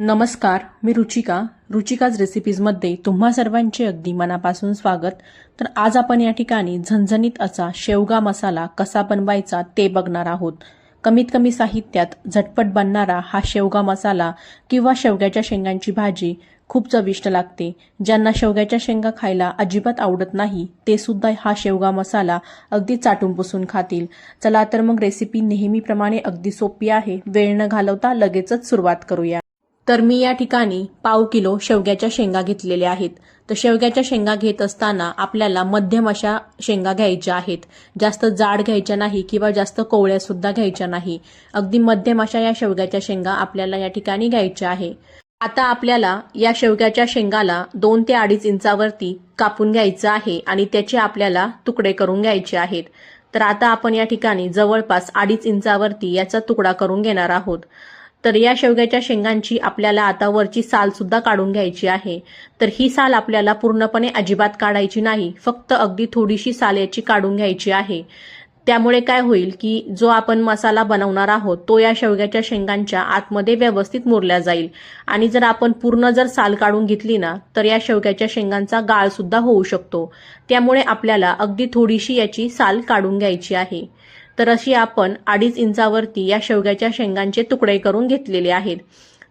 नमस्कार मी रुचिका. रुचिकाज रेसिपीजमध्ये तुम्हा सर्वांचे अगदी मनापासून स्वागत. तर आज आपण या ठिकाणी झणझणीत असा शेवगा मसाला कसा बनवायचा ते बघणार आहोत. कमीत कमी साहित्यात झटपट बनणारा हा शेवगा मसाला किंवा शेवग्याच्या शेंगांची भाजी खूप चविष्ट लागते. ज्यांना शेवग्याच्या शेंगा खायला अजिबात आवडत नाही ते सुद्धा हा शेवगा मसाला अगदी चाटून पुसून खातील. चला तर मग रेसिपी नेहमीप्रमाणे अगदी सोपी आहे. वेळ न घालवता लगेचच सुरुवात करूया. तर मी या ठिकाणी पाव किलो शेवग्याच्या शेंगा घेतलेल्या आहेत. तर शेवग्याच्या शेंगा घेत असताना आपल्याला मध्यम अशा शेंगा घ्यायच्या आहेत. जास्त जाड घ्यायच्या नाही किंवा जास्त कोवळ्या सुद्धा घ्यायच्या नाही. अगदी मध्यम अशा या शेवग्याच्या शेंगा आपल्याला या ठिकाणी घ्यायच्या आहे. आता आपल्याला या शेवग्याच्या शेंगाला दोन ते अडीच इंचावरती कापून घ्यायचं आहे आणि त्याचे आपल्याला तुकडे करून घ्यायचे आहेत. तर आता आपण या ठिकाणी जवळपास अडीच इंचावरती याचा तुकडा करून घेणार आहोत. तर या शेवग्याच्या शेंगांची आपल्याला आता वरची साल सुद्धा काढून घ्यायची आहे. तर ही साल आपल्याला पूर्णपणे अजिबात काढायची नाही. फक्त अगदी थोडीशी साल याची काढून घ्यायची आहे. त्यामुळे काय होईल की जो आपण मसाला बनवणार आहोत तो या शेवग्याच्या शेंगांच्या आतमध्ये व्यवस्थित मुरल्या जाईल. आणि जर आपण पूर्ण जर साल काढून घेतली ना तर या शेवग्याच्या शेंगांचा गाळ सुद्धा होऊ शकतो. त्यामुळे आपल्याला अगदी थोडीशी याची साल काढून घ्यायची आहे. तर अशी आपण अडीच इंचावरती या शेवग्याच्या शेंगांचे तुकडे करून घेतलेले आहेत.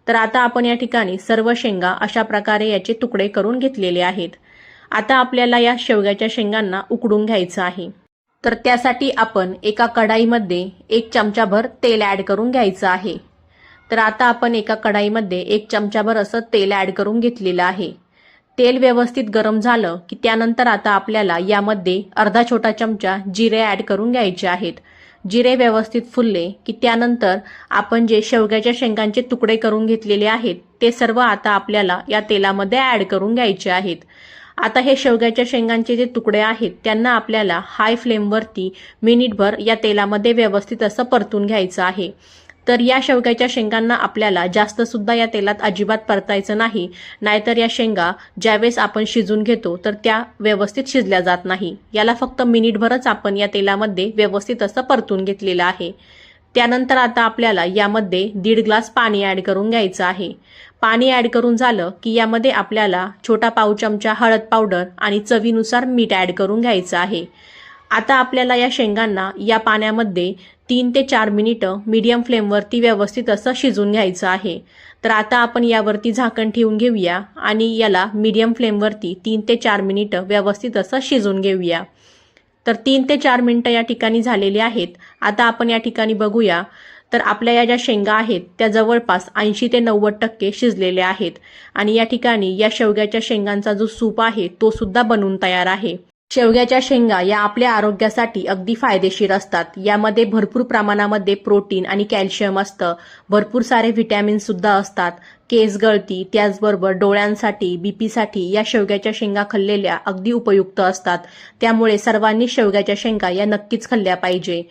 तर आता आपण या ठिकाणी सर्व शेंगा अशा प्रकारे याचे तुकडे करून घेतलेले आहेत. आता आपल्याला या शेवग्याच्या शेंगांना उकडून घ्यायचं आहे. तर त्यासाठी आपण एका कढाईमध्ये एक चमचाभर तेल ॲड करून घ्यायचं आहे. तर आता आपण एका कढाईमध्ये एक चमचाभर असं तेल ॲड करून घेतलेलं आहे. तेल व्यवस्थित गरम झालं की त्यानंतर आता आपल्याला यामध्ये अर्धा छोटा चमचा जिरे ॲड करून घ्यायचे आहेत. जिरे व्यवस्थित फुलले की त्यानंतर आपण जे शेवग्याच्या शेंगांचे तुकडे करून घेतलेले आहेत ते सर्व आता आपल्याला या तेलामध्ये ॲड करून घ्यायचे आहेत. आता हे शेवग्याच्या शेंगांचे जे तुकडे आहेत त्यांना आपल्याला हाय फ्लेमवरती मिनिटभर या तेलामध्ये व्यवस्थित असं परतून घ्यायचं आहे. तर या शेवग्याच्या शेंगांना आपल्याला जास्त सुद्धा या तेलात अजिबात परतायचं नाही. नाहीतर या शेंगा ज्यावेळेस आपण शिजून घेतो तर त्या व्यवस्थित शिजल्या जात नाही. याला फक्त मिनिटभरच आपण या तेलामध्ये व्यवस्थित असं परतून घेतलेलं आहे. त्यानंतर आता आपल्याला यामध्ये दीड ग्लास पाणी ॲड करून घ्यायचं आहे. पाणी ॲड करून झालं की यामध्ये आपल्याला छोटा पाव चमचा हळद पावडर आणि चवीनुसार मीठ ॲड करून घ्यायचं आहे. आता आपल्याला या शेंगांना या पाण्यामध्ये तीन ते चार मिनिटं मीडियम फ्लेमवरती व्यवस्थित असं शिजून घ्यायचं आहे. तर आता आपण यावरती झाकण ठेवून घेऊया आणि याला मीडियम फ्लेमवरती तीन ते चार मिनिटं व्यवस्थित असं शिजून घेऊया. तर तीन ते चार मिनिटं या ठिकाणी झालेली आहेत. आता आपण या ठिकाणी बघूया. तर आपल्या या ज्या शेंगा आहेत त्या जवळपास ऐंशी ते नव्वद टक्के शिजलेल्या आहेत. आणि या ठिकाणी या शेवग्याच्या शेंगांचा जो सूप आहे तो सुद्धा बनून तयार आहे. शेवग्याच्या शेंगा या आपल्या आरोग्यासाठी अगदी फायदेशीर असतात. यामध्ये भरपूर प्रमाणामध्ये प्रोटीन आणि कॅल्शियम असतं. भरपूर सारे व्हिटॅमिन सुद्धा असतात. केस गळती त्याचबरोबर डोळ्यांसाठी बीपीसाठी या शेवग्याच्या शेंगा खाल्लेल्या अगदी उपयुक्त असतात. त्यामुळे सर्वांनी शेवग्याच्या शेंगा या नक्कीच खाल्ल्या पाहिजे.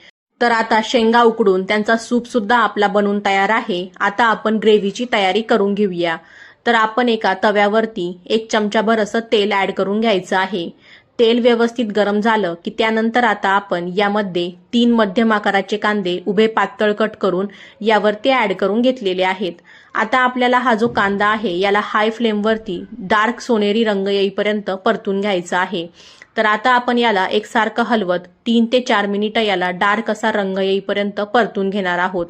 तर आता शेंगा उकडून त्यांचा सूप सुद्धा आपला बनून तयार आहे. आता आपण ग्रेव्हीची तयारी करून घेऊया. तर आपण एका तव्यावरती एक चमचाभर असं तेल ॲड करून घ्यायचं आहे. तेल व्यवस्थित गरम झालं की त्यानंतर आता आपण यामध्ये तीन मध्यम आकाराचे कांदे उभे पातळ कट करून यावरती ॲड करून घेतलेले आहेत. आता आपल्याला हा जो कांदा आहे याला हाय फ्लेमवरती डार्क सोनेरी रंग येईपर्यंत परतून घ्यायचा आहे. तर आता आपण याला एकसारखं हलवत तीन ते चार मिनिटं याला डार्क असा रंग येईपर्यंत परतून घेणार आहोत.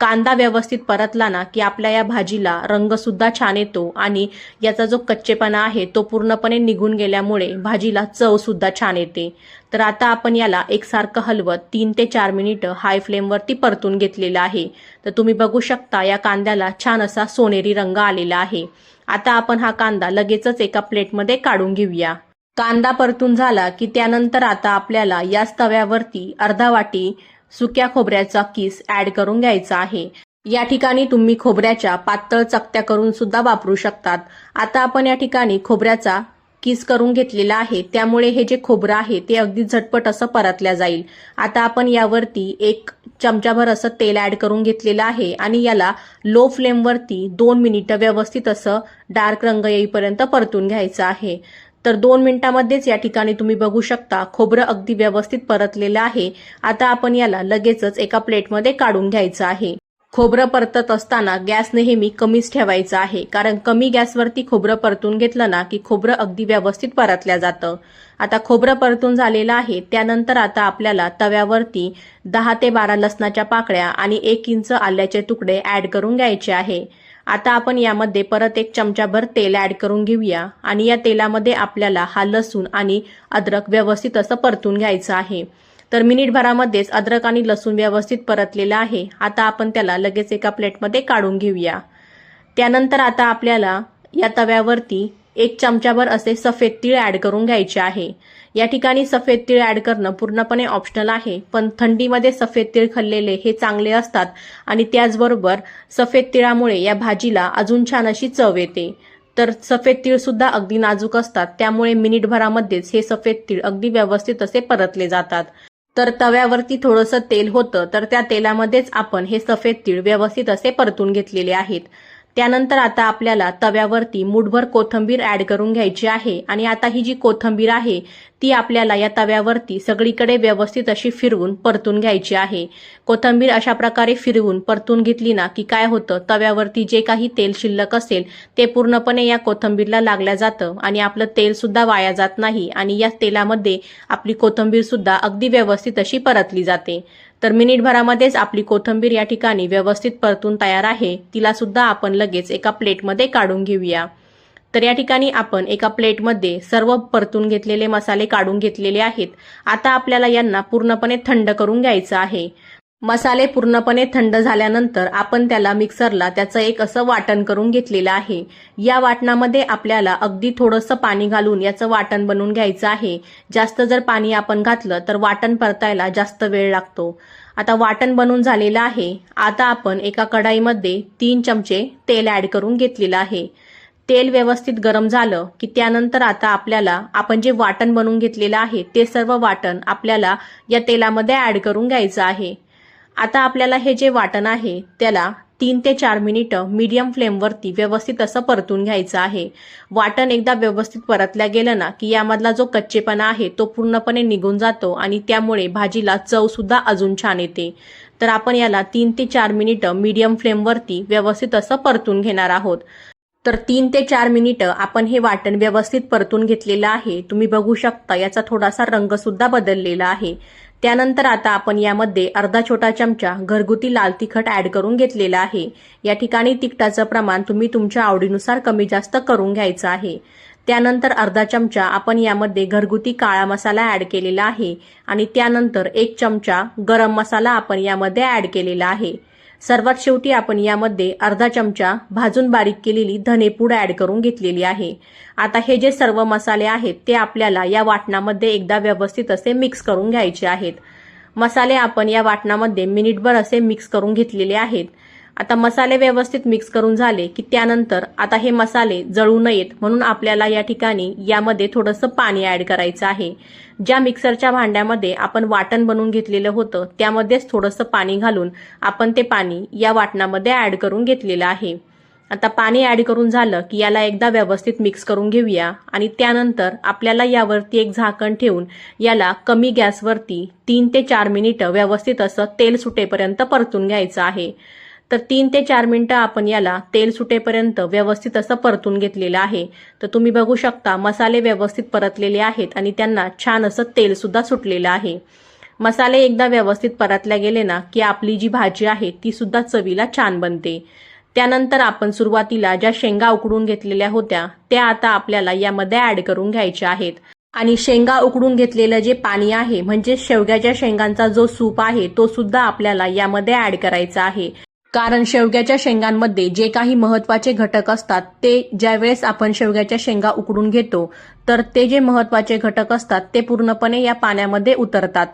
कांदा व्यवस्थित परतला ना की आपल्या या भाजीला रंग सुद्धा छान येतो आणि याचा जो कच्चेपणा आहे तो पूर्णपणे निघून गेल्यामुळे भाजीला चव सुद्धा छान येते. तर आता आपण याला एकसारखं हलवत तीन ते चार मिनिटं हाय फ्लेमवरती परतून घेतलेलं आहे. तर तुम्ही बघू शकता या कांद्याला छान असा सोनेरी रंग आलेला आहे. आता आपण हा कांदा लगेचच एका प्लेटमध्ये काढून घेऊया. कांदा परतून झाला की त्यानंतर आता आपल्याला याच तव्यावरती अर्धा वाटी सुक्या खोबऱ्याचा किस ऍड करून घ्यायचा आहे. या ठिकाणी तुम्ही खोबऱ्याच्या पातळ चकत्या करून सुद्धा वापरू शकतात. आता आपण या ठिकाणी खोबऱ्याचा किस करून घेतलेला आहे. त्यामुळे हे जे खोबरं आहे ते अगदी झटपट असं परतल्या जाईल. आता आपण यावरती एक चमचाभर असं तेल ॲड करून घेतलेलं आहे आणि याला लो फ्लेमवरती दोन मिनिटं व्यवस्थित असं डार्क रंग येईपर्यंत परतून घ्यायचं आहे. तर दोन मिनिटांमध्येच या ठिकाणी तुम्ही बघू शकता. खोबरं अगदी व्यवस्थित परतलेलं आहे. आता आपण याला लगेचच एका प्लेटमध्ये काढून घ्यायचं आहे. खोबरं परतत असताना गॅस नेहमी कमीच ठेवायचा आहे. कारण कमी गॅसवरती खोबरं परतून घेतलं ना की खोबरं अगदी व्यवस्थित परतल्या जातं. आता खोबरं परतून झालेलं आहे. त्यानंतर आता आपल्याला तव्यावरती दहा ते बारा लसणाच्या पाकळ्या आणि एक इंच आल्याचे तुकडे ऍड करून घ्यायचे आहे. आता आपण यामध्ये परत एक चमचाभर तेल ऍड करून घेऊया. आणि या तेलामध्ये आपल्याला हा लसूण आणि अद्रक व्यवस्थित असं परतून घ्यायचं आहे. तर मिनिटभरामध्येच अद्रक आणि लसूण व्यवस्थित परतलेलं आहे. आता आपण त्याला लगेच एका प्लेटमध्ये काढून घेऊया. त्यानंतर आता आपल्याला या तव्यावरती एक चमचाभर असे सफेद तीळ ऍड करून घ्यायचे आहे. या ठिकाणी सफेद तीळ ऍड करणं पूर्णपणे ऑप्शनल आहे पण थंडीमध्ये सफेद तीळ खाल्लेले हे चांगले असतात आणि त्याचबरोबर सफेद तिळामुळे या भाजीला अजून छान अशी चव येते. तर सफेद तीळ सुद्धा अगदी नाजूक असतात त्यामुळे मिनिटभरामध्येच हे सफेद तीळ अगदी व्यवस्थित असे परतले जातात. तर तव्यावरती थोडंसं तेल होतं तर त्या तेलामध्येच आपण हे सफेद तीळ व्यवस्थित असे परतून घेतलेले आहेत. त्यानंतर आता आपल्याला तव्यावरती मुठभर कोथंबीर ऍड करून घ्यायची आहे. आणि आता ही जी कोथंबीर आहे ती आपल्याला या तव्यावरती सगळीकडे व्यवस्थित अशी फिरवून परतून घ्यायची आहे. कोथंबीर अशा प्रकारे फिरवून परतून घेतली ना की काय होतं तव्यावरती जे काही तेल शिल्लक असेल ते पूर्णपणे या कोथंबीरला लागल्या जातं आणि आपलं तेल सुद्धा वाया जात नाही आणि या तेलामध्ये आपली कोथंबीर सुद्धा अगदी व्यवस्थित अशी परतली जाते. तर मिनिटभरामध्येच आपली कोथंबीर या ठिकाणी व्यवस्थित परतून तयार आहे. तिला सुद्धा आपण लगेच एका प्लेटमध्ये काढून घेऊया. तर या ठिकाणी आपण एका प्लेटमध्ये सर्व परतून घेतलेले मसाले काढून घेतलेले आहेत. आता आपल्याला यांना पूर्णपणे थंड करून घ्यायचं आहे. मसाले पूर्णपणे थंड झाल्यानंतर आपण त्याला मिक्सरला त्याचं एक असं वाटण करून घेतलेलं आहे. या वाटणामध्ये आपल्याला अगदी थोडंसं पाणी घालून याचं वाटण बनवून घ्यायचं आहे. जास्त जर पाणी आपण घातलं तर वाटण परतायला जास्त वेळ लागतो. आता वाटण बनवून झालेलं आहे. आता आपण एका कढाईमध्ये तीन चमचे तेल ॲड करून घेतलेलं आहे. तेल व्यवस्थित गरम झालं की त्यानंतर आता आपल्याला आपण जे वाटण बनवून घेतलेलं आहे ते सर्व वाटण आपल्याला या तेलामध्ये ॲड करून घ्यायचं आहे. आता आपल्याला हे जे वाटण आहे त्याला तीन ते चार मिनिटं मीडियम फ्लेमवरती व्यवस्थित असं परतून घ्यायचं आहे. वाटण एकदा व्यवस्थित परतल्या गेलं ना की यामधला जो कच्चेपणा आहे तो पूर्णपणे निघून जातो आणि त्यामुळे भाजीला चव सुद्धा अजून छान येते. तर आपण याला तीन ते चार मिनिटं मीडियम फ्लेमवरती व्यवस्थित असं परतून घेणार आहोत. तर तीन ते चार मिनिटं आपण हे वाटण व्यवस्थित परतून घेतलेलं आहे. तुम्ही बघू शकता याचा थोडासा रंग सुद्धा बदललेला आहे. त्यानंतर आता आपण यामध्ये अर्धा छोटा चमचा घरगुती लाल तिखट ऍड करून घेतलेला आहे. या ठिकाणी तिखटाचं प्रमाण तुम्ही तुमच्या आवडीनुसार कमी जास्त करून घ्यायचं आहे. त्यानंतर अर्धा चमचा आपण यामध्ये घरगुती काळा मसाला ऍड केलेला आहे आणि त्यानंतर एक चमचा गरम मसाला आपण यामध्ये ऍड केलेला आहे. सर्वात शेवटी आपण यामध्ये अर्धा चमचा भाजून बारीक केलेली धनेपूड ऍड करून घेतलेली आहे. आता हे जे सर्व मसाले आहेत ते आपल्याला या वाटणामध्ये एकदा व्यवस्थित असे मिक्स करून घ्यायचे आहेत. मसाले आपण या वाटणामध्ये मिनिटभर असे मिक्स करून घेतलेले आहेत. आता मसाले व्यवस्थित मिक्स करून झाले की त्यानंतर आता हे मसाले जळू नयेत म्हणून आपल्याला या ठिकाणी यामध्ये थोडंसं पाणी ॲड करायचं आहे. ज्या मिक्सरच्या भांड्यामध्ये आपण वाटण बनवून घेतलेलं होतं त्यामध्येच थोडंसं पाणी घालून आपण ते पाणी या वाटणामध्ये ॲड करून घेतलेलं आहे. आता पाणी ॲड करून झालं की याला एकदा व्यवस्थित मिक्स करून घेऊया आणि त्यानंतर आपल्याला यावरती एक झाकण ठेवून याला कमी गॅसवरती तीन ते चार मिनिटं व्यवस्थित असं तेल सुटेपर्यंत परतून घ्यायचं आहे. तर तीन ते चार मिनटं आपण याला तेल सुटेपर्यंत व्यवस्थित असं परतून घेतलेलं आहे. तर तुम्ही बघू शकता मसाले व्यवस्थित परतलेले आहेत आणि त्यांना छान असं तेलसुद्धा सुटलेलं आहे. मसाले एकदा व्यवस्थित परतल्या गेले ना की आपली जी भाजी आहे ती सुद्धा चवीला छान बनते. त्यानंतर आपण सुरुवातीला ज्या शेंगा उकडून घेतलेल्या होत्या त्या आता आपल्याला यामध्ये ऍड करून घ्यायच्या आहेत. आणि शेंगा उकडून घेतलेलं जे पाणी आहे म्हणजे शेवग्याच्या शेंगांचा जो सूप आहे तो सुद्धा आपल्याला यामध्ये ऍड करायचा आहे. कारण शेवग्याच्या शेंगांमध्ये जे काही महत्त्वाचे घटक असतात ते ज्यावेळेस आपण शेवग्याच्या शेंगा उकडून घेतो तर ते जे महत्त्वाचे घटक असतात ते पूर्णपणे या पाण्यामध्ये उतरतात.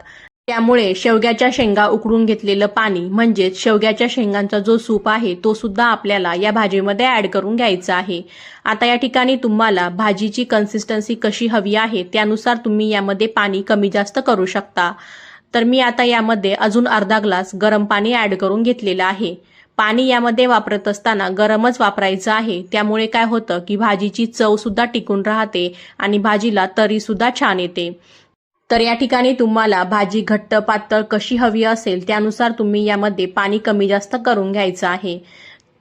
त्यामुळे शेवग्याच्या शेंगा उकडून घेतलेलं पाणी म्हणजेच शेवग्याच्या शेंगांचा जो सूप आहे तो सुद्धा आपल्याला या भाजीमध्ये ऍड करून घ्यायचा आहे. आता या ठिकाणी तुम्हाला भाजीची कन्सिस्टन्सी कशी हवी आहे त्यानुसार तुम्ही यामध्ये पाणी कमी जास्त करू शकता. तर मी आता यामध्ये अजून अर्धा ग्लास गरम पाणी ॲड करून घेतलेलं आहे. पाणी यामध्ये वापरत असताना गरमच वापरायचं आहे. त्यामुळे काय होतं की भाजीची चवसुद्धा टिकून राहते आणि भाजीला तरीसुद्धा छान येते. तर या ठिकाणी तुम्हाला भाजी घट्ट पातळ कशी हवी असेल त्यानुसार तुम्ही यामध्ये पाणी कमी जास्त करून घ्यायचं आहे.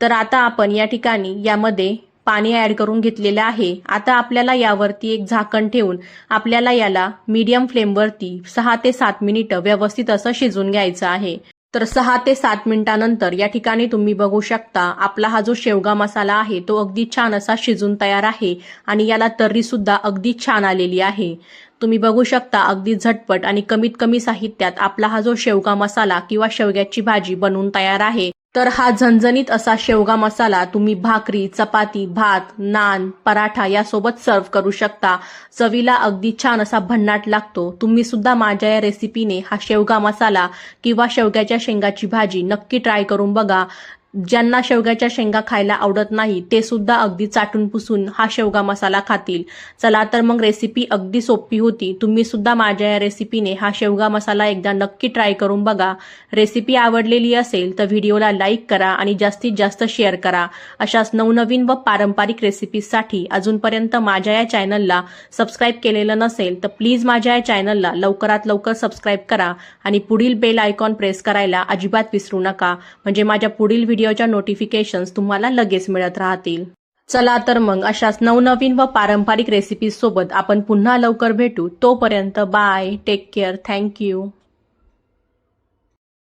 तर आता आपण या ठिकाणी यामध्ये पाणी ऍड करून घेतलेलं आहे. आता आपल्याला यावरती एक झाकण ठेवून आपल्याला याला मीडियम फ्लेमवरती सहा ते सात मिनिटं व्यवस्थित असं शिजून घ्यायचं आहे. तर सहा ते सात मिनिटानंतर या ठिकाणी तुम्ही बघू शकता आपला हा जो शेवगा मसाला आहे तो अगदी छान असा शिजून तयार आहे आणि याला तर्री सुद्धा अगदी छान आलेली आहे. तुम्ही बघू शकता अगदी झटपट आणि कमीत कमी साहित्यात आपला हा जो शेवगा मसाला किंवा शेवग्याची भाजी बनवून तयार आहे. तर हा झणझणीत असा शेवगा मसाला तुम्ही भाकरी चपाती भात नान पराठा यासोबत सर्व करू शकता. चवीला अगदी छान असा भन्नाट लागतो. तुम्ही सुद्धा माझ्या या रेसिपीने हा शेवगा मसाला किंवा शेवग्याच्या शेंगाची भाजी नक्की ट्राय करून बघा. ज्यांना शेवग्याच्या शेंगा खायला आवडत नाही ते सुद्धा अगदी चाटून पुसून हा शेवगा मसाला खातील. चला तर मग रेसिपी अगदी सोपी होती. तुम्ही सुद्धा माझ्या या रेसिपीने हा शेवगा मसाला एकदा नक्की ट्राय करून बघा. रेसिपी आवडलेली असेल तर व्हिडिओला लाईक करा आणि जास्तीत जास्त शेअर करा. अशाच नवनवीन व पारंपरिक रेसिपीजसाठी अजूनपर्यंत माझ्या या चॅनलला सबस्क्राईब केलेलं नसेल तर प्लीज माझ्या या चॅनलला लवकरात लवकर सबस्क्राईब करा. आणि पुढील बेल आयकॉन प्रेस करायला अजिबात विसरू नका. म्हणजे माझ्या पुढील व्हिडिओ व्हिडिओच्या नोटिफिकेशन्स तुम्हाला लगेच मिळत राहतील. चला तर मग अशाच नवनवीन व पारंपरिक रेसिपीज सोबत आपण पुन्हा लवकर भेटू. तोपर्यंत बाय टेक केअर थँक्यू